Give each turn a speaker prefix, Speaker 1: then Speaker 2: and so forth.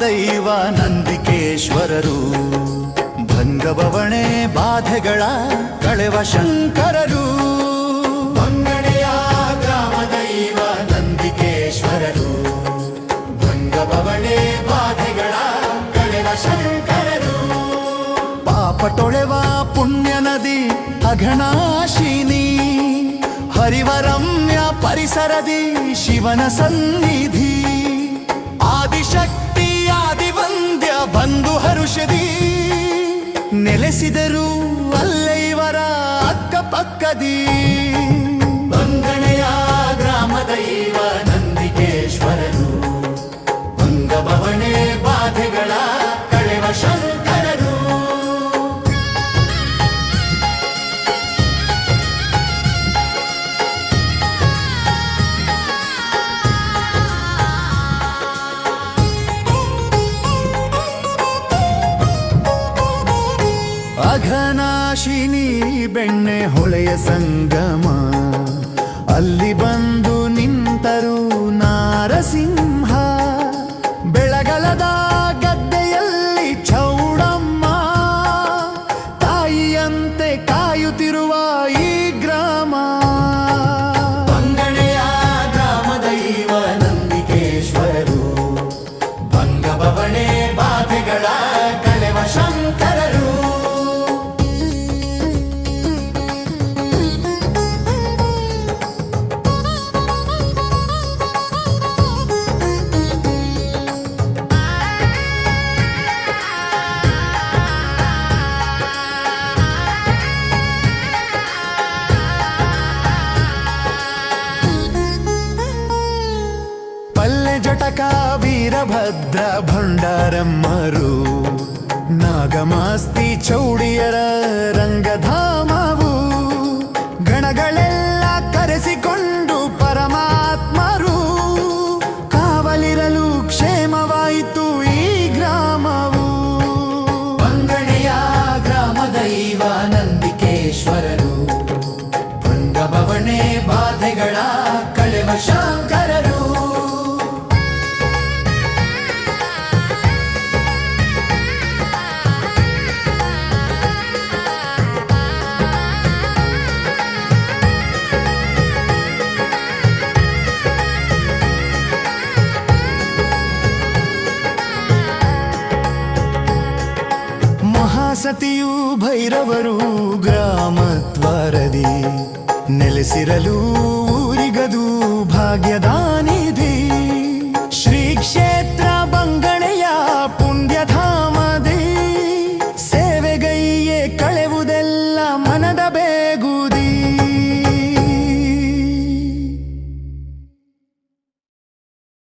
Speaker 1: ದೈವ ನಂದಿಕೇಶ್ವರರು ಭಂಗಭವಣೆ ಬಾಧೆಗಳ ಕಳೆವ ಶಂಕರರು.
Speaker 2: ಮಂಗಣೆಯ ಗ್ರಾಮದೈವ ನಂದಿಕೇಶ್ವರರು ಭಂಗಭವಣೆ ಬಾಧೆಗಳ ಕಳೆವ ಶಂಕರರು.
Speaker 1: ಪಾಪ ತೊಳೆವ ಪುಣ್ಯ ನದಿ ಅಘನಾಶಿನಿ ಹರಿವರಮ್ಯ ಪರಿಸರದಿ ಶಿವನ ಸನ್ನಿಧಿ. ಆದಿಶಕ್ತಿ ಬಂಧು ಹರುಷದಿ ನೆಲೆಸಿದರು ಅಲ್ಲೈವರ ಅಕ್ಕಪಕ್ಕದಿ.
Speaker 2: ಬಂಗಣೆಯ ಗ್ರಾಮ ದೈವ ನಂದಿಕೇಶ್ವರರು ಭಂಗಭವಣೆ
Speaker 1: ಅಘನಾಶಿನಿ ಬೆಣ್ಣೆ ಹೊಳೆಯ ಸಂಗಮ. ಅಲ್ಲಿ ಬಂದು ನಿಂತರು ನಾರಸಿಂಹ ವೀರಭದ್ರ ಭಂಡಾರಮ್ಮರು ನಾಗಮಾಸ್ತಿ ಚೌಡಿಯರ ರಂಗಧಾಮವು ಮಹಾಸತಿಯು ಭೈರವರು ಗ್ರಾಮದ್ವಾರದಿ ನೆಲೆಸಿರಲು ಊರಿಗದು ಭಾಗ್ಯದಾನಿ